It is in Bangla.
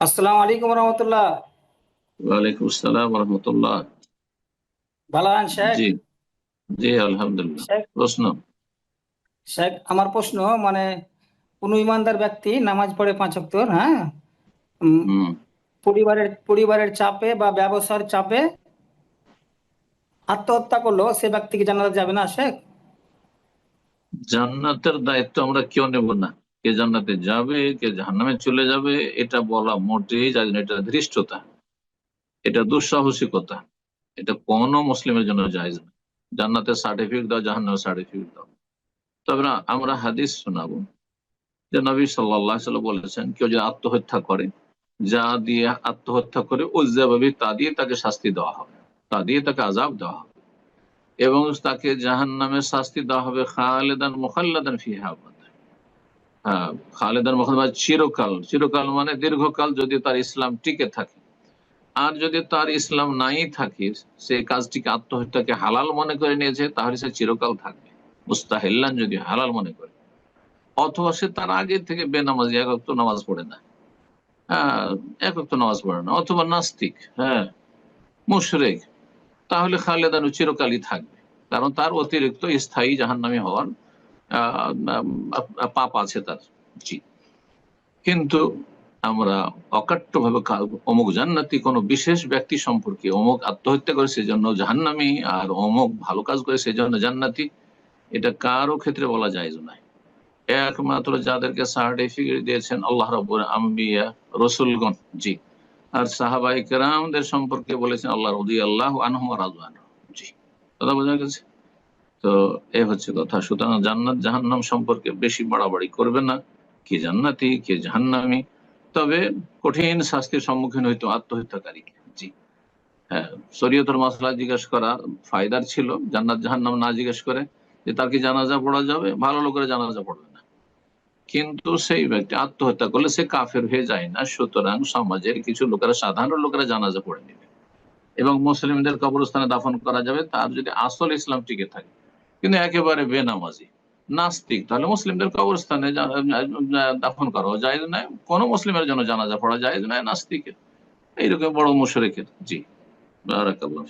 আসসালামু আলাইকুম রহমতুল্লাহ। ওয়ালাইকুম আসসালাম রহমতুল্লাহ। ভালো আছেন শেখ? জি জি আলহামদুলিল্লাহ। প্রশ্ন? শেখ আমার প্রশ্ন মানে কোন ইমানদার ব্যক্তি নামাজ পড়ে পাঁচ ওয়াক্ত হ্যাঁ? পরিবারের পরিবারের চাপে বা ব্যবসার চাপে আত্মহত্যা করল সে ব্যক্তিকে জানাতে যাবে না শেখ? জান্নাতের দায়িত্ব আমরা কেউ নেব না। কে জান্নাতে যাবে, কে জাহান্নামে চলে যাবে, এটা বলা মোটেই যায় এটা ধৃষ্টতা, এটা দুঃসাহসিকতা, এটা কোনো মুসলিমের জন্য জায়েজ না। জান্নাতের সার্টিফিকেট দাও, জাহান্নামের সার্টিফিকেট দাও। তবে না, আমরা হাদিস শোনাবো যে নবী সাল্লাহ সাল্লাম বলেছেন, কেউ যদি আত্মহত্যা করে, যা দিয়ে আত্মহত্যা করে উজ্জাবাবি তা দিয়ে তাকে শাস্তি দেওয়া হবে, তা দিয়ে তাকে আজাব দেওয়া হবে। এবং তাকে জাহান নামে শাস্তি দেওয়া হবে খালেদান মোখাল্লাদান ফিহা। হ্যাঁ খালেদান মোখাল্লাদ চিরকাল চিরকাল মানে দীর্ঘকাল যদি তার ইসলাম টিকে থাকে। আর যদি তার ইসলাম নাই থাকে, সে কাজটিকে আত্মহত্যাকে হালাল মনে করে নিয়েছে, তাহলে সে চিরকাল থাকবে। মুস্তাহিল্লান যদি হালাল মনে করে, অথবা সে তার আগে থেকে বেনামাজি একক তো নামাজ পড়ে না। হ্যাঁ তো নামাজ পড়ে না, অথবা নাস্তিক হ্যাঁ মুশরেক, তাহলে খালেদানু চিরকালই থাকবে। কারণ তার অতিরিক্ত স্থায়ী জাহান্নামী হওয়ার পাপ আছে তার। জি। কিন্তু আমরা অকাট্য ভাবে অমুক জান্নাতি কোনো বিশেষ ব্যক্তি সম্পর্কে অমুক আত্মহত্যা করে সেজন্য জাহান্নামী আর অমুক ভালো কাজ করে সেজন্য জান্নাতি, এটা কারও ক্ষেত্রে বলা যায় না একমাত্র যাদেরকে সার্টিফিকেট দিয়েছেন আল্লাহ রব্বুল আম্বিয়া রসুলগণ। জি। আর সাহাবাই কেরামদের সম্পর্কে বলেছেন আল্লাহ রদি আল্লাহ আনহম রাজওয়ান জি। কথা বোঝা গেছে? তো এ হচ্ছে কথা। সুতরাং জান্নাত জাহান্নাম সম্পর্কে বেশি বাড়াবাড়ি করবে না। কে জান্নাতি, কে জাহান্নামি। তবে কঠিন শাস্তির সম্মুখীন হইতো আত্মহত্যাকারী। জি। হ্যাঁ শরীয়তের মশলা জিজ্ঞেস করা ফায়দার ছিল। জান্নাত জাহান্নাম না জিজ্ঞেস করে যে তার কি জানাজা পড়া যাবে? ভালো লোকেরা জানাজা পড়বে না। কিন্তু সেই ব্যক্তি আত্মহত্যা করলে সে কাফের হয়ে যায় না। সুতরাং সমাজের কিছু লোকেরা, সাধারণ লোকেরা জানাজা পড়ে নেবে। এবং মুসলিমদের কবরস্থানে দাফন করা যাবে। তার যদি আসল ইসলাম টিকে থাকে কিন্তু একেবারে বেনামাজি, নাস্তিক। তাহলে মুসলিমদের কবরস্থানে দাফন করা যায় না কোনো মুসলিমের জন্য জানাজা পড়া যায় না নাস্তিকের। এইরকম বড় মুশরেকের। জি। বারাকাল্লাহ